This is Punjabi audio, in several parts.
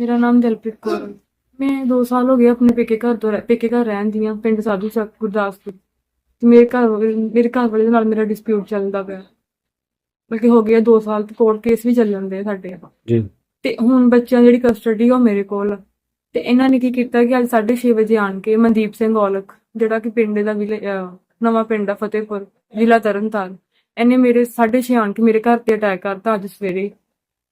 ਮੇਰਾ ਨਾਮ ਦਿਲਪ੍ਰੀਤ ਕੌਰ ਹੈ। ਮੈਂ 2 ਸਾਲ ਹੋ ਗਏ ਆਪਣੇ ਪੇਕੇ ਘਰ ਤੋਂ ਰਹਿ- ਪੇਕੇ ਘਰ ਰਹਿੰਦੀ ਹਾਂ ਪਿੰਡ ਸਾਧੂ ਚੱਕ ਗੁਰਦਾਸਪੁਰ। ਤੇ ਮੇਰੇ ਘਰ ਵਾਲੇ- ਮੇਰੇ ਘਰ ਵਾਲੇ ਦੇ ਨਾਲ ਮੇਰਾ ਡਿਸਪਿਊਟ ਚੱਲਦਾ ਪਿਆ। ਬਲਕਿ ਹੋ ਗਿਆ 2 ਸਾਲ ਤੋਂ ਕੋਰਟ ਕੇਸ ਵੀ ਚੱਲ ਜਾਂਦੇ ਆ ਸਾਡੇ। ਜੀ। ਤੇ ਹੁਣ ਬੱਚਿਆਂ ਦੀ ਜਿਹੜੀ ਕਸਟਡੀ ਆ ਉਹ ਮੇਰੇ ਕੋਲ ਆ। ਤੇ ਇਹਨਾਂ ਨੇ ਕੀ ਕੀਤਾ ਕਿ ਅੱਜ 6:30 ਵਜੇ ਆਣ ਕੇ ਮਨਦੀਪ ਸਿੰਘ ਔਲਖ ਜਿਹੜਾ ਕਿ ਪਿੰਡ ਦਾ ਵਿਲੇ ਅਹ ਨਵਾਂ ਪਿੰਡ ਆ ਫਤਿਹਪੁਰ ਜ਼ਿਲ੍ਹਾ ਤਰਨਤਾਰਨ ਇਹਨੇ ਮੇਰੇ 6:30 ਆਣ ਕੇ ਮੇਰੇ ਘਰ ਤੇ ਅਟੈਕ ਕਰਤਾ ਅੱਜ ਸਵੇਰੇ।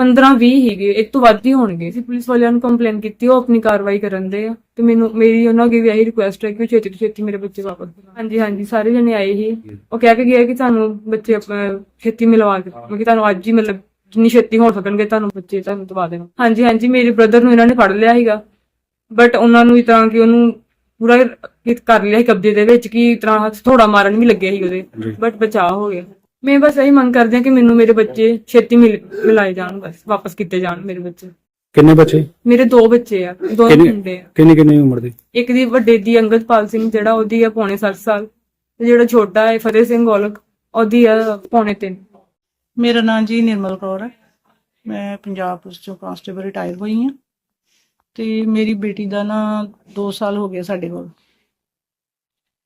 15 20 ਹੀਗੇ ਇੱਕ ਤੋਂ ਵੱਧ ਹੀ ਹੋਣਗੇ। ਅਸੀਂ ਪੁਲਿਸ ਵਾਲਿਆਂ ਨੂੰ ਕੰਪਲੇਨ ਕੀਤੀ ਉਹ ਆਪਣੀ ਕਾਰਵਾਈ ਕਰਨ ਦੇ ਆ। ਤੇ ਮੈਨੂੰ ਮੇਰੀ ਉਹਨਾਂ ਅੱਗੇ ਵੀ ਇਹੀ ਰਿਕੁਐਸਟ ਹੈ ਕਿ ਉਹ ਛੇਤੀ ਤੋਂ ਛੇਤੀ ਮੇਰੇ ਬੱਚੇ ਵਾਪਸ ਦਿਵਾਉਣ। ਹਾਂਜੀ ਹਾਂਜੀ ਸਾਰੇ ਜਣੇ ਆਏ ਹੀ। ਉਹ ਕਹਿ ਕੇ ਗਏ ਕਿ ਤੁਹਾਨੂੰ ਬੱਚੇ ਛੇਤੀ ਮਿਲਵਾ ਕੇ ਕਿ ਤੁਹਾਨੂੰ ਅੱਜ ਹੀ ਮਤਲਬ ਜਿੰਨੀ ਛੇਤੀ ਹੋ ਸਕਣਗੇ ਤੁਹਾਨੂੰ ਬੱਚੇ ਤੁਹਾਨੂੰ ਦਵਾ ਦੇਣਾ ਹਾਂਜੀ ਹਾਂਜੀ ਮੇਰੇ ਬ੍ਰਦਰ ਨੂੰ ਇਹਨਾਂ ਨੇ ਫੜ ਲਿਆ ਸੀਗਾ। ਬਟ ਉਹਨਾਂ ਨੂੰ ਇਸ ਤਰ੍ਹਾਂ ਕਿ ਉਹਨੂੰ ਪੂਰਾ ਕਰ ਲਿਆ ਸੀ ਕਬਜ਼ੇ ਦੇ ਵਿੱਚ ਕਿ ਇਸ ਤਰ੍ਹਾਂ ਹੱਥ ਥੋੜਾ ਮਾਰਨ ਵੀ ਲੱਗਿਆ ਸੀ ਉਹਦੇ। ਬਟ ਬਚਾਅ ਹੋ ਗਿਆ। ਮੈਂ ਬਸ ਇਹੀ ਮੰਗ ਕਰਦੀ ਹਾਂ ਕਿ ਮੈਨੂੰ ਮੇਰੇ ਬੱਚੇ ਛੇਤੀ ਮਿਲ ਮਿਲਾਏ ਜਾਣ ਬਸ ਵਾਪਸ ਕੀਤੇ ਜਾਣ ਮੇਰੇ ਬੱਚੇ। ਕਿੰਨੇ ਬੱਚੇ? ਮੇਰੇ ਦੋ ਬੱਚੇ ਆ ਦੋਨੋਂ ਕਿੰਨੇ? ਮੁੰਡੇ ਆ। ਕਿੰਨੀ ਕਿੰਨੀ ਉਮਰ ਦੇ? ਇੱਕ ਦੀ ਵੱਡੇ ਦੀ ਅੰਗਦਪਾਲ ਸਿੰਘ ਜਿਹੜਾ ਉਹਦੀ ਆ ਪੌਣੇ 7 ਸਾਲ ਤੇ ਜਿਹੜਾ ਛੋਟਾ ਹੈ ਫਤਿਹ ਸਿੰਘ ਔਲਖ ਉਹਦੀ ਆ ਪੌਣੇ 3 ਮੇਰਾ ਨਾਮ ਜੀ ਨਿਰਮਲ ਕੌਰ ਹੈ ਮੈਂ ਪੰਜਾਬ ਪੁਲਿਸ ਚੋਂ ਕਾਂਸਟੇਬਲ ਰਿਟਾਇਰ ਹੋਈ ਹਾਂ ਤੇ ਮੇਰੀ ਬੇਟੀ ਦਾ ਨਾ 2 ਸਾਲ ਹੋ ਗਏ ਸਾਡੇ ਕੋਲ।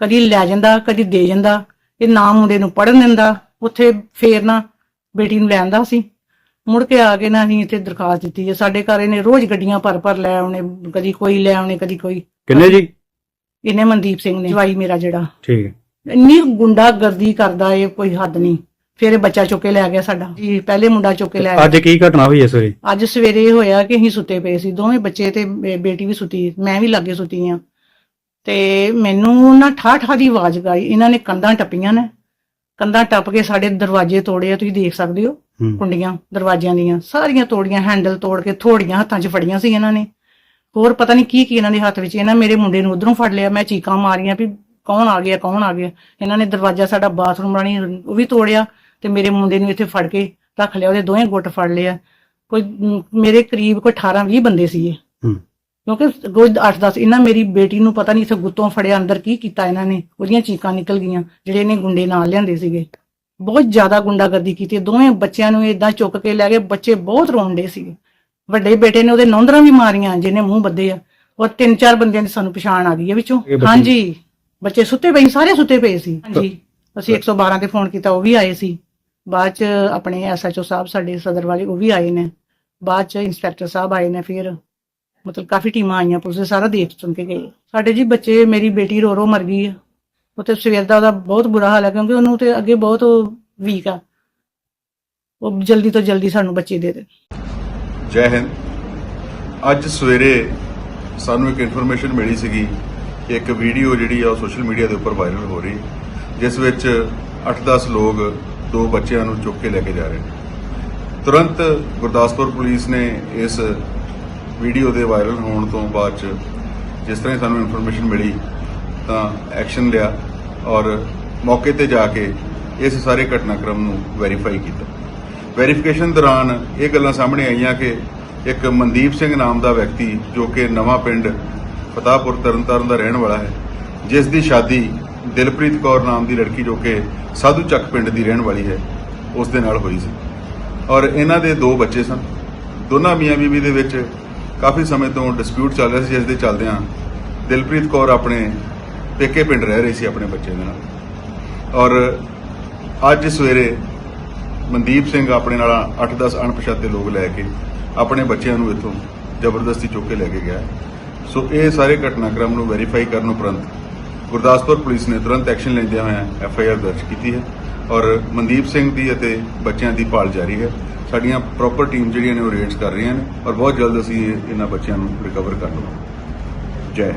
ਕਦੀ ਲੈ ਜਾਂਦਾ ਕਦੀ ਦੇ ਜਾਂਦਾ ਇਹ ਨਾ ਮੁੰਡੇ ਨੂੰ ਪੜਨ ਦਿੰਦਾ ਉੱਥੇ ਫੇਰ ਨਾ ਬੇਟੀ ਨੂੰ ਲੈਂਦਾ ਸੀ। ਮੁੜ ਕੇ ਆ ਕੇ ਨਾ ਅਸੀਂ ਇੱਥੇ ਦਰਖਾਸਤ ਦਿੱਤੀ ਹੈ ਸਾਡੇ ਘਰ ਇਹਨੇ ਰੋਜ਼ ਗੱਡੀਆਂ ਭਰ ਭਰ ਲੈ ਆਉਣੇ ਕਦੀ ਕੋਈ ਲੈ ਆਉਣੇ ਕਦੀ ਕੋਈ। ਕਿੰਨੇ ਜੀ? ਇਹਨੇ ਮਨਦੀਪ ਸਿੰਘ ਨੇ ਜਵਾਈ ਮੇਰਾ ਜਿਹੜਾ। ਠੀਕ ਇੰਨੀ ਗੁੰਡਾਗਰਦੀ ਕਰਦਾ ਏ ਕੋਈ ਹੱਦ ਨਹੀਂ। ਫਿਰ ਇਹ ਬੱਚਾ ਚੁੱਕ ਲੈ ਗਿਆ ਸਾਡਾ। ਜੀ ਪਹਿਲੇ ਮੁੰਡਾ ਚੁੱਕ ਲੈ ਅੱਜ ਗਿਆ। ਕੀ ਘਟਨਾ ਹੋਈ ਇਸ ਵੇਲੇ ਅੱਜ ਸਵੇਰੇ ਇਹ ਹੋਇਆ ਕਿ ਅਸੀਂ ਸੁੱਤੇ ਪਏ ਸੀ ਦੋਵੇਂ ਬੱਚੇ ਤੇ ਬੇ- ਬੇਟੀ ਵੀ ਸੁੱਤੀ ਮੈਂ ਵੀ ਲਾਗੇ ਸੁੱਤੀ ਆ ਤੇ ਮੈਨੂੰ ਨਾ ਠਾ ਠਾ ਦੀ ਆਵਾਜ਼ ਗਾਈ ਇਹਨਾਂ ਨੇ ਕੰਧਾਂ ਟੱਪੀਆਂ ਨੇ। ਕੰਧਾਂ ਟੱਪ ਕੇ ਸਾਡੇ ਦਰਵਾਜ਼ੇ ਤੋੜੇ ਆ ਤੁਸੀਂ ਦੇਖ ਸਕਦੇ ਹੋ। ਕੁੰਡੀਆਂ ਦਰਵਾਜ਼ਿਆਂ ਦੀਆਂ। ਸਾਰੀਆਂ ਤੋੜੀਆਂ ਹੈਂਡਲ ਤੋੜ ਕੇ ਥੋੜੀਆਂ ਹੱਥਾਂ 'ਚ ਫੜੀਆਂ ਸੀ ਇਹਨਾਂ ਨੇ। ਹੋਰ ਪਤਾ ਨਹੀਂ ਕੀ ਕੀ ਇਹਨਾਂ ਦੇ ਹੱਥ ਵਿੱਚ। ਇਹਨਾਂ ਮੇਰੇ ਮੁੰਡੇ ਨੂੰ ਉਧਰੋਂ ਫੜ ਲਿਆ। ਮੈਂ ਚੀਕਾਂ ਮਾਰੀਆਂ ਵੀ ਕੌਣ ਆ ਗਿਆ ਕੌਣ ਆ ਗਿਆ। ਇਹਨਾਂ ਨੇ ਦਰਵਾਜ਼ਾ ਸਾਡਾ ਬਾਥਰੂਮ ਰਾਣੀ ਉਹ ਵੀ ਤੋੜਿਆ ਤੇ ਮੇਰੇ ਮੁੰਡੇ ਨੂੰ ਇੱਥੇ ਫੜ ਕੇ ਰੱਖ ਲਿਆ। ਉਹਦੇ ਦੋਵੇਂ ਗੁੱਟ ਫੜ ਲਿਆ ਕੋਈ ਮੇਰੇ ਕਰੀਬ ਕੋਈ 18 20 ਬੰਦੇ ਸੀ ਇਹ ਹੂੰ। ਕਿਉਂਕਿ ਰੋਜ਼ 8 10 ਇਹਨਾਂ ਮੇਰੀ ਬੇਟੀ ਨੂੰ ਪਤਾ ਨਹੀਂ ਇੱਥੇ ਗੁੱਤੋਂ ਫੜਿਆ ਅੰਦਰ ਕੀ ਕੀਤਾ ਇਹਨਾਂ ਨੇ ਉਹਦੀਆਂ ਚੀਕਾਂ ਨਿਕਲ ਗਈਆਂ ਜਿਹੜੇ ਇਹਨੇ ਗੁੰਡੇ ਨਾਲ ਲਿਆਂਦੇ ਸੀਗੇ। ਬਹੁਤ ਜ਼ਿਆਦਾ ਗੁੰਡਾਗਰਦੀ ਕੀਤੀ ਦੋਵੇਂ ਬੱਚਿਆਂ ਨੂੰ ਇਦਾਂ ਚੁੱਕ ਕੇ ਲੈ ਗਏ ਬੱਚੇ ਬਹੁਤ ਰੋਂਦੇ ਸੀਗੇ। ਵੱਡੇ ਬੇਟੇ ਨੇ ਉਹਦੇ ਨੌਂਦਰਾਂ ਵੀ ਮਾਰੀਆਂ ਜਿਹਨੇ ਮੂੰਹ ਬੱਦੇ ਆ। ਔਰ ਤਿੰਨ ਚਾਰ ਬੰਦਿਆਂ ਦੀ ਸਾਨੂੰ ਪਛਾਣ ਆ ਗਈ ਹੈ ਵਿੱਚੋਂ। ਹਾਂਜੀ ਬੱਚੇ ਸੁੱਤੇ ਪਏ ਸਾਰੇ ਸੁੱਤੇ ਪਏ ਸੀ। ਹਾਂਜੀ ਅਸੀਂ 112 ਤੇ ਫੋਨ ਕੀਤਾ ਉਹ ਵੀ ਆਏ ਸੀ। ਬਾਅਦ ਚ ਆਪਣੇ ਐਸਐਚਓ ਸਾਹਿਬ ਸਾਡੇ ਸਦਰ ਵਾਲੇ ਉਹ ਵੀ ਆਏ ਨੇ। ਬਾਅਦ ਚ ਇੰਸਪੈਕਟਰ ਸਾਹਿਬ ਆਏ ਨੇ ਫਿਰ। ਮਤਲਬ ਕਾਫੀ ਟੀਮਾਂ ਆਈਆਂ ਪੁਲਿਸ ਦੇ, ਸਾਰਾ ਦੇਖ ਸੁਣ ਕੇ ਗਏ। ਸਾਡੇ ਜੀ ਬੱਚੇ, ਮੇਰੀ ਬੇਟੀ ਰੋ ਰੋ ਮਰ ਗਈ ਆ। ਉਹ ਸਵੇਰ ਦਾ ਉਹਦਾ ਬਹੁਤ ਬੁਰਾ ਹਾਲ ਹੈ ਕਿਉਂਕਿ ਉਹਨੂੰ ਤੇ ਅੱਗੇ ਬਹੁਤ ਵੀਕ ਆ। ਉਹ ਜਲਦੀ ਤੋਂ ਜਲਦੀ ਸਾਨੂੰ ਬੱਚੇ ਦੇ ਦੇ। ਜੈ ਹਿੰਦ। ਅੱਜ ਸਵੇਰੇ ਸਾਨੂੰ ਇੱਕ ਇਨਫੋਰਮੇਸ਼ਨ ਮਿਲੀ ਸੀਗੀ ਕਿ ਇੱਕ ਵੀਡੀਓ ਜਿਹੜੀ ਆ ਉਹ ਸੋਸ਼ਲ ਮੀਡੀਆ ਦੇ ਉੱਪਰ ਵਾਇਰਲ ਹੋ ਰਹੀ ਜਿਸ ਵਿੱਚ 8-10 ਲੋਕ ਦੋ ਬੱਚਿਆਂ ਨੂੰ ਚੁੱਕ ਕੇ ਲੈ ਕੇ ਜਾ ਰਹੇ ਨੇ। ਤੁਰੰਤ ਗੁਰਦਾਸਪੁਰ ਪੁਲਿਸ ਨੇ ਇਸ ਵੀਡੀਓ ਦੇ ਵਾਇਰਲ ਹੋਣ ਤੋਂ ਬਾਅਦ ਚ ਜਿਸ ਤਰ੍ਹਾਂ ਹੀ ਸਾਨੂੰ ਇਨਫੋਰਮੇਸ਼ਨ ਮਿਲੀ ਤਾਂ ਐਕਸ਼ਨ ਲਿਆ ਔਰ ਮੌਕੇ ਤੇ ਜਾ ਕੇ ਇਸ ਸਾਰੇ ਘਟਨਾਕ੍ਰਮ ਨੂੰ ਵੈਰੀਫਾਈ ਕੀਤਾ। ਵੈਰੀਫਿਕੇਸ਼ਨ ਦੌਰਾਨ ਇਹ ਗੱਲਾਂ ਸਾਹਮਣੇ ਆਈਆਂ ਕਿ ਇੱਕ ਮਨਦੀਪ ਸਿੰਘ ਨਾਮ ਦਾ ਵਿਅਕਤੀ ਜੋ ਕਿ ਨਵਾਂ ਪਿੰਡ ਫਤਾਹਪੁਰ ਤਰਨਤਾਰਨ ਦਾ ਰਹਿਣ ਵਾਲਾ ਹੈ, ਜਿਸ ਦੀ ਸ਼ਾਦੀ ਦਿਲਪ੍ਰੀਤ ਕੌਰ ਨਾਮ ਦੀ ਲੜਕੀ ਜੋ ਕਿ ਸਾਧੂ ਚੱਕ ਪਿੰਡ ਦੀ ਰਹਿਣ ਵਾਲੀ ਹੈ, ਉਸ ਦੇ ਨਾਲ ਹੋਈ ਸੀ। ਔਰ ਇਹਨਾਂ ਦੇ ਦੋ ਬੱਚੇ ਸਨ। ਦੋਨਾਂ ਮੀਆਂ ਬੀਵੀ ਦੇ ਵਿੱਚ ਕਾਫੀ ਸਮੇਂ ਤੋਂ ਡਿਸਪਿਊਟ ਚੱਲ ਰਿਹਾ ਸੀ, ਜਿਸ ਦੇ ਚੱਲਦਿਆਂ ਦਿਲਪ੍ਰੀਤ ਕੌਰ ਆਪਣੇ ਪੇਕੇ ਪਿੰਡ ਰਹਿ ਰਹੀ ਸੀ ਆਪਣੇ ਬੱਚੇ ਦੇ ਨਾਲ। ਔਰ ਅੱਜ ਸਵੇਰੇ ਮਨਦੀਪ ਸਿੰਘ ਆਪਣੇ ਨਾਲ 8-10 ਅਣਪਛਾਤੇ ਲੋਕ ਲੈ ਕੇ ਆਪਣੇ ਬੱਚਿਆਂ ਨੂੰ ਇੱਥੋਂ ਜ਼ਬਰਦਸਤੀ ਚੁੱਕ ਕੇ ਲੈ ਕੇ ਗਿਆ। ਸੋ ਇਹ ਸਾਰੇ ਘਟਨਾਕ੍ਰਮ ਨੂੰ ਵੈਰੀਫਾਈ ਕਰਨ ਉਪਰੰਤ ਗੁਰਦਾਸਪੁਰ ਪੁਲਿਸ ਨੇ ਤੁਰੰਤ ਐਕਸ਼ਨ ਲੈਂਦਿਆਂ ਹੋਇਆਂ ਐਫ ਆਈ ਆਰ ਦਰਜ ਕੀਤੀ ਹੈ। ਔਰ ਮਨਦੀਪ ਸਿੰਘ ਦੀ ਅਤੇ ਬੱਚਿਆਂ ਦੀ ਭਾਲ ਜਾਰੀ ਹੈ। ਸਾਡੀਆਂ ਪ੍ਰੋਪਰ ਟੀਮ ਜਿਹੜੀਆਂ ਨੇ ਉਹ ਰੇਡਸ ਕਰ ਰਹੀਆਂ ਨੇ ਔਰ ਬਹੁਤ ਜਲਦ ਅਸੀਂ ਇਹਨਾਂ ਬੱਚਿਆਂ ਨੂੰ ਰਿਕਵਰ ਕਰ ਲਵਾਂਗੇ। ਜੈ